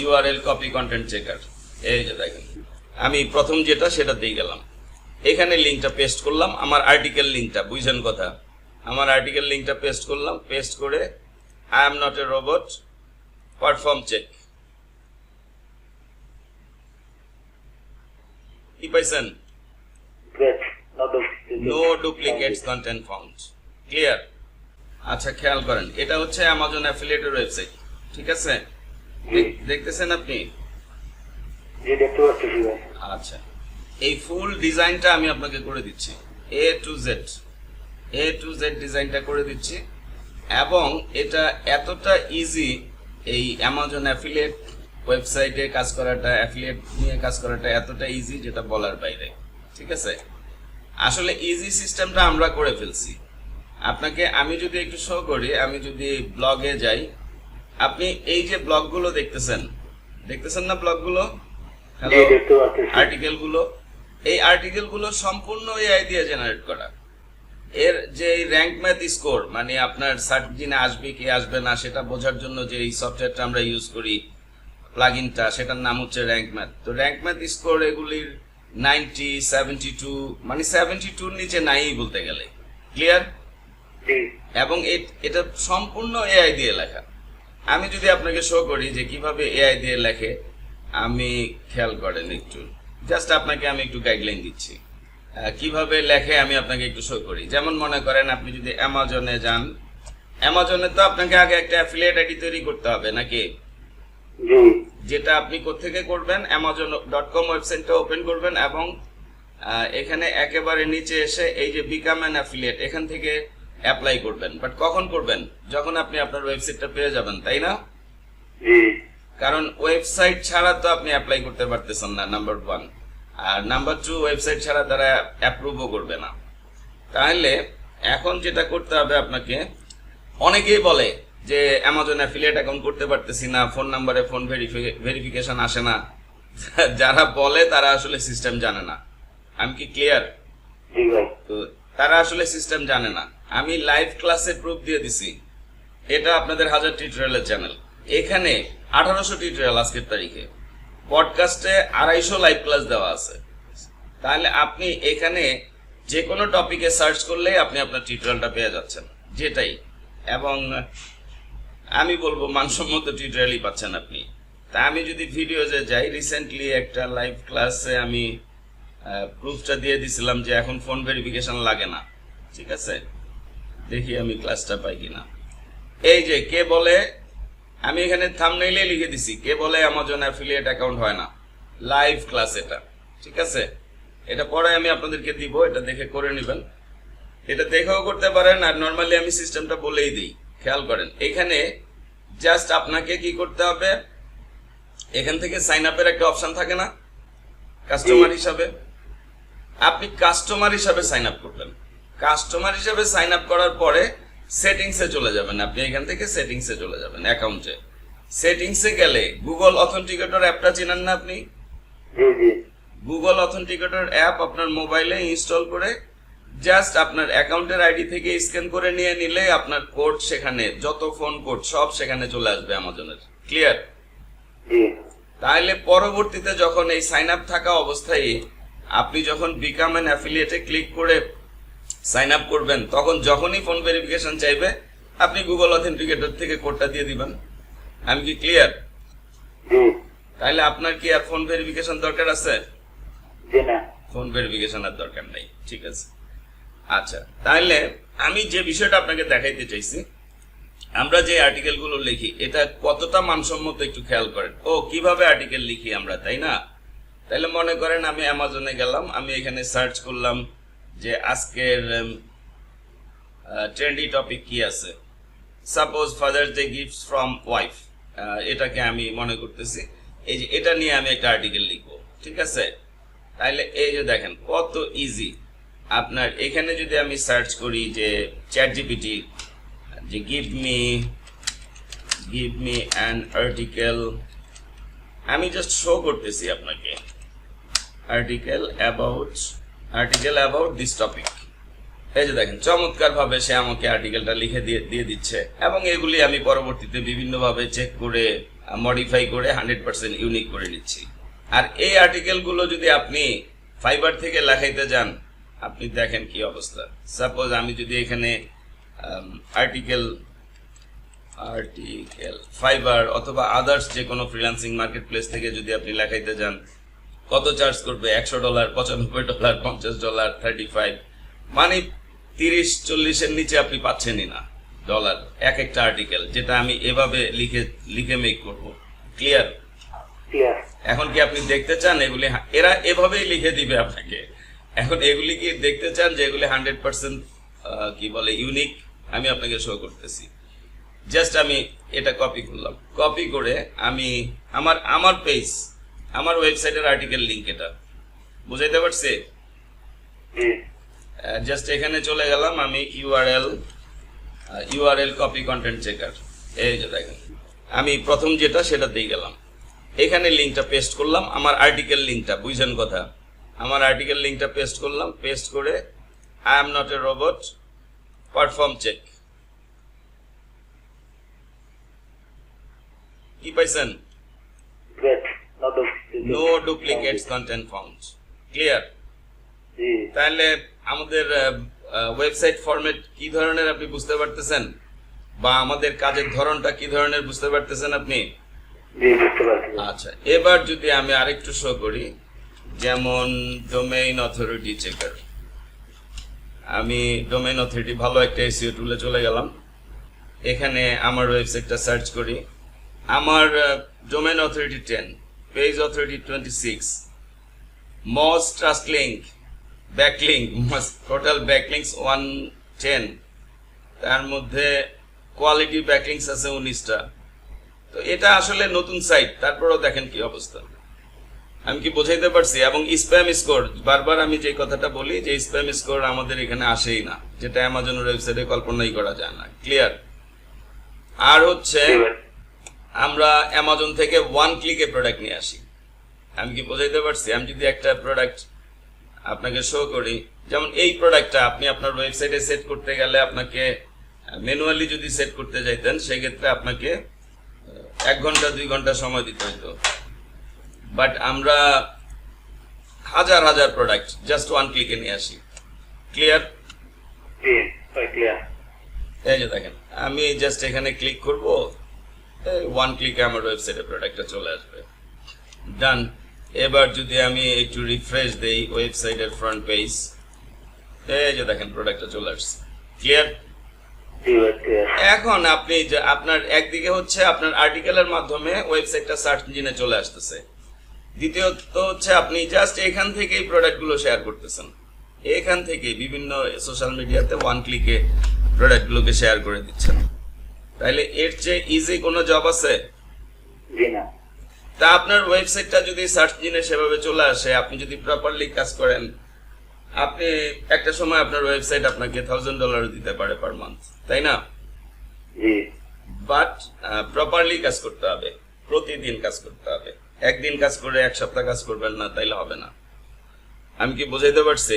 URL copy content checker এই যে দেখেন আমি প্রথম যেটা সেটা দিয়ে গেলাম। এখানে লিঙ্কটা পেস্ট করলাম আমার আর্টিকেল লিঙ্কটা বুঝছেন কথা? আমার আর্টিকেল লিঙ্কটা পেস্ট করলাম পেস্ট করে I am not a robot perform check কি পাইছেন. No duplicates content found clear আচ্ছা খেয়াল করেন এটা হচ্ছে অ্যামাজন অ্যাফিলিয়েটের ওয়েবসাইট ঠিক আছে? দেখতেছেন আপনি? জি দেখতে পাচ্ছি ভাই। আচ্ছা। এই ফুল ডিজাইনটা আমি আপনাকে করে দিচ্ছি। A to Z A to Z ডিজাইনটা করে দিচ্ছি। এবং এটা এতটা ইজি এই অ্যামাজন অ্যাফিলিয়েট ওয়েবসাইটে কাজ করাটা অ্যাফিলিয়েট নিয়ে কাজ করাটা এতটা ইজি যেটা বলার বাইরে। ঠিক আছে? আসলে ইজি সিস্টেমটা আমরা করে ফেলছি। আপনাকে আমি যদি একটু শো করি আমি যদি ব্লগে যাই আপনি এই যে ব্লগগুলো দেখতেছেন দেখতেছেন না ব্লগগুলো হ্যালো আর্টিকেলগুলো এই আর্টিকেলগুলো সম্পূর্ণ এআই দিয়ে জেনারেট করা। এর যে র্যাঙ্ক ম্যাথ স্কোর মানে আপনার ইঞ্জিনে আসবে কি আসবে না সেটা বোঝার জন্য যে এই সফটওয়্যারটা আমরা ইউজ করি প্লাগইনটা সেটার নাম হচ্ছে র্যাঙ্ক ম্যাথ তো র্যাঙ্ক ম্যাথ স্কোর এগুলির নাইনটি সেভেন্টি টু মানে সেভেন্টি টুর নিচে নাই বলতে গেলে। ক্লিয়ার এবং এটা সম্পূর্ণ এআই দিয়ে লেখা। আমি যদি আপনাকে শো করি যে কীভাবে এআই দিয়ে লেখে আমি খেয়াল করেন একটু। জাস্ট আপনাকে আমি একটু গাইডলাইন দিচ্ছি। কীভাবে লেখে আমি আপনাকে একটু শো করি। যেমন মনে করেন আপনি যদি অ্যামাজনে যান অ্যামাজনে তো আপনাকে আগে একটা অ্যাফিলিয়েট আইডি তৈরি করতে হবে নাকি? যেটা আপনি কোত্থেকে করবেন অ্যামাজন ডট কম ওয়েবসাইটটা ওপেন করবেন এবং এখানে একেবারে নিচে এসে এই যে বিকাম অ্যান অ্যাফিলিয়েট এখান থেকে অ্যাপ্লাই করবেন। বাট কখন করবেন? যখন আপনি আপনার ওয়েবসাইটটা পেয়ে যাবেন তাই না? জি। কারণ ওয়েবসাইট ছাড়া তো আপনি অ্যাপ্লাই করতে পারতেছেন না নাম্বার ওয়ান আর নাম্বার টু ওয়েবসাইট ছাড়া তারা অ্যাপ্রুভও করবে না। তাহলে এখন যেটা করতে হবে আপনাকে অনেকেই বলে যে অ্যামাজন অ্যাফিলিয়েট অ্যাকাউন্ট করতে পারতেছি না ফোন নাম্বারে ফোন ভেরিফিকেশন আসে না। যারা বলে তারা আসলে সিস্টেম জানে না। আমি কি ক্লিয়ার তো তারা আসলে সিস্টেম জানে না। আমি লাইভ ক্লাসে প্রুফ দিয়ে দিছি। এটা আপনাদের হাজার টিউটোরিয়ালের চ্যানেল এখানে আঠারোশো টিউটোরিয়াল আজকের তারিখে। পডকাস্টে আড়াইশো লাইভ ক্লাস দেওয়া আছে। তাহলে আপনি এখানে যে কোনো টপিকে সার্চ করলেই আপনি আপনার টিউটোরিয়ালটা পেয়ে যাচ্ছেন, যেটাই। এবং আমি বলব, মানসম্মত টিউটোরিয়ালই পাচ্ছেন আপনি। তা আমি যদি ভিডিওতে যাই রিসেন্টলি একটা লাইভ ক্লাসে আমি প্রুফটা দিয়ে দিছিলাম যে এখন ফোন ভেরিফিকেশন লাগে না। ঠিক আছে? দেখি আমি ক্লাসটা পাই কিনা। এই যে কে বলে আমি এখানে থামনেইলে লিখে দিছি কে বলে অ্যামাজন অ্যাফিলিয়েট অ্যাকাউন্ট হয় না। লাইভ ক্লাস এটা ঠিক আছে? এটা পরে আমি আপনাদেরকে দিব এটা দেখে করে নেবেন। এটা দেখেও করতে পারেন আর নর্মালি আমি সিস্টেমটা বলেই দিই খেয়াল করেন। এখানে জাস্ট আপনাকে কি করতে হবে এখান থেকে সাইন আপের একটা অপশন থাকে না কাস্টমার হিসাবে। আপনি কাস্টমার হিসাবে সাইন আপ করবেন কাস্টমার হিসেবে সাইন আপ করার পরে সেটিংসে চলে যাবেন। আপনি এখান থেকে সেটিংসে চলে যাবেন অ্যাকাউন্টে সেটিংসে গেলে গুগল অথেন্টিকেটর অ্যাপটা চেনেন না আপনি? জি জি। গুগল অথেন্টিকেটর অ্যাপ আপনার মোবাইলে ইনস্টল করে জাস্ট আপনার অ্যাকাউন্টের আইডি থেকে স্ক্যান করে নিয়ে নিলে আপনার কোড সেখানে যত ফোন কোড সব সেখানে চলে আসবে আমাজনের। ক্লিয়ার জি। তাহলে পরবর্তীতে যখন এই সাইন আপ থাকা অবস্থায় আপনি যখন বিকাম অ্যান অ্যাফিলিয়েটে ক্লিক করে সাইন আপ করবেন তখন যখনই ফোন ভেরিফিকেশন চাইবে আপনি গুগল অথেন্টিকেটর থেকে কোডটা দিয়ে দিবেন। আমি কি ক্লিয়ার জি তাহলে আপনার কি আর ফোন ভেরিফিকেশন দরকার আছে? জি না। ফোন ভেরিফিকেশনের দরকার নেই ঠিক আছে। আচ্ছা তাহলে আমি যে বিষয়টা আপনাকে দেখাইতে চাইছি আমরা যে আর্টিকেলগুলো লিখি এটা কতটা মানসম্মত একটু খেয়াল করেন। ও কীভাবে আর্টিকেল লিখি আমরা তাই না? তাহলে মনে করেন আমি অ্যামাজনে গেলাম আমি এখানে সার্চ করলাম যে আজকের ট্রেন্ডি টপিক কি আছে? Suppose Father's Day gifts from wife এটাকে আমি মনে করতেছি। এই যে এটা নিয়ে আমি একটা আর্টিকেল লিখব, ঠিক আছে? তাহলে এই যে দেখেন, কত ইজি আপনার এখানে যদি আমি সার্চ করি যে চ্যাট জিপিটি যে give me give me an article আমি জাস্ট শো করতেছি আপনাকে। Article about article about this topic এই যে দেখেন চমৎকার ভাবে সে আমাকে আর্টিকেলটা লিখে দিয়ে দিয়ে দিচ্ছে এবং এগুলি আমি পরবর্তীতে বিভিন্নভাবে চেক করে মডিফাই করে হান্ড্রেড পার্সেন্ট ইউনিক করে নিচ্ছি। আর এই আর্টিকেলগুলো যদি আপনি ফাইবার থেকে লেখাইতে যান, আপনি দেখেন কি অবস্থা। সাপোজ আমি যদি এখানে আর্টিকেল আর্টিকেল ফাইবার অথবা আদার্স যে কোনো ফ্রিল্যান্সিং মার্কেট প্লেস থেকে যদি আপনি লেখাইতে যান কত চার্জ করবে? একশো ডলার পঁচানব্বই ডলার পঞ্চাশ ডলার থার্টি ফাইভ মানে তিরিশ চল্লিশের নিচে আপনি পাচ্ছেনই না ডলার এক একটা আর্টিকেল যেটা আমি এভাবে লিখে লিখে মেক করব। ক্লিয়ার এখন কি আপনি দেখতে চান এগুলি? এরা এভাবেই লিখে দিবে আপনাকে। এখন এগুলি কি দেখতে চান যে এগুলি হান্ড্রেড পার্সেন্ট কি বলে ইউনিক আমি আপনাকে শো করতেছি। জাস্ট আমি এটা কপি করলাম। কপি করে আমি আমার আমার পেজ আমার ওয়েবসাইটের আর্টিকেল লিঙ্ক এটা। বুঝাইতে পারছি? জাস্ট এখানে চলে গেলাম আমি URL URL copy content checker এই যে দেখেন আমি প্রথম যেটা সেটাতেই গেলাম। এখানে লিঙ্কটা পেস্ট করলাম আমার আর্টিকেল লিঙ্কটা বুঝছেন কথা। আমার আর্টিকেল লিঙ্কটা পেস্ট করলাম পেস্ট করে I am not a robot perform check কি পাইছেন? Great no duplicates content found clear তাহলে আমাদের ওয়েবসাইট ফরম্যাট কি ধরনের আপনি বুঝতে পারতেছেন? বা আমাদের কাজের ধরনটা কি ধরনের বুঝতে পারতেছেন আপনি? আচ্ছা এবার যদি আমি আরেকটু শো করি যেমন ডোমেইন অথরিটি চেকার আমি ডোমেইন অথরিটি ভালো একটা এসিও টুলে চলে গেলাম। এখানে আমার ওয়েবসাইটটা সার্চ করি। আমার domain authority ten page authority twenty six most trust link backlink must total backlinks 110 তার মধ্যে কোয়ালিটি ব্যাকলিংস আছে উনিশটা। তো এটা আসলে নতুন সাইট তারপরেও দেখেন কি অবস্থা। আমি কি বোঝাইতে পারছি? এবং স্প্যাম স্কোর বারবার আমি যে কথাটা বলি, যে স্প্যাম স্কোর আমাদের এখানে আসেই না। যেটা অ্যামাজনের ওয়েবসাইটে কল্পনাই করা যায় না। ক্লিয়ার আর হচ্ছে আমরা অ্যামাজন থেকে ওয়ান ক্লিকে প্রোডাক্ট নিয়ে আসি। আমি কি বোঝাইতে পারছি? আমি যদি একটা প্রোডাক্ট আপনাকে শো করি যেমন এই প্রোডাক্টটা আপনি আপনার ওয়েবসাইটে সেট করতে গেলে আপনাকে ম্যানুয়ালি যদি সেট করতে যাইতেন সেক্ষেত্রে আপনাকে এক ঘণ্টা দুই ঘণ্টা সময় দিতে হতো বাট আমরা হাজার হাজার প্রোডাক্ট জাস্ট ওয়ান ক্লিকে নিয়ে আসি। ক্লিয়ার ক্লিয়ার এই যে দেখেন আমি জাস্ট এখানে ক্লিক করব। ওয়ান ক্লিকে আমার ওয়েবসাইটে প্রোডাক্টটা চলে আসবে। ডান এবার যদি আমি একটু রিফ্রেশ দেই ওয়েবসাইটের ফ্রন্ট পেজ এই যে দেখেন প্রোডাক্টটা চলে আসছে। ক্লিয়ার এখন আপনি যে আপনার একদিকে হচ্ছে আপনার আর্টিকেলের মাধ্যমে ওয়েবসাইটটা সার্চ ইঞ্জিনে চলে আসতেছে। দ্বিতীয়ত হচ্ছে আপনি জাস্ট এখান থেকেই প্রোডাক্টগুলো শেয়ার করতেছেন। এখান থেকে বিভিন্ন সোশ্যাল মিডিয়াতে ওয়ান ক্লিকে প্রোডাক্টগুলোকে শেয়ার করে দিচ্ছেন। তাহলে এর চেয়ে ইজি কোনো জব আছে? জি না। তা আপনার ওয়েবসাইটটা যদি সার্চ ইঞ্জিনে সেভাবে চলে আসে আপনি যদি প্রপারলি কাজ করেন আপনি একটা সময় আপনার ওয়েবসাইট আপনাকে থাউজেন্ড ডলার দিতে পারে পার মান্থ তাই না? জি। বাট প্রপারলি কাজ করতে হবে প্রতিদিন কাজ করতে হবে। একদিন কাজ করে এক সপ্তাহ কাজ করবেন না তাইলে হবে না। আমি কি বুঝাইতে পারছি?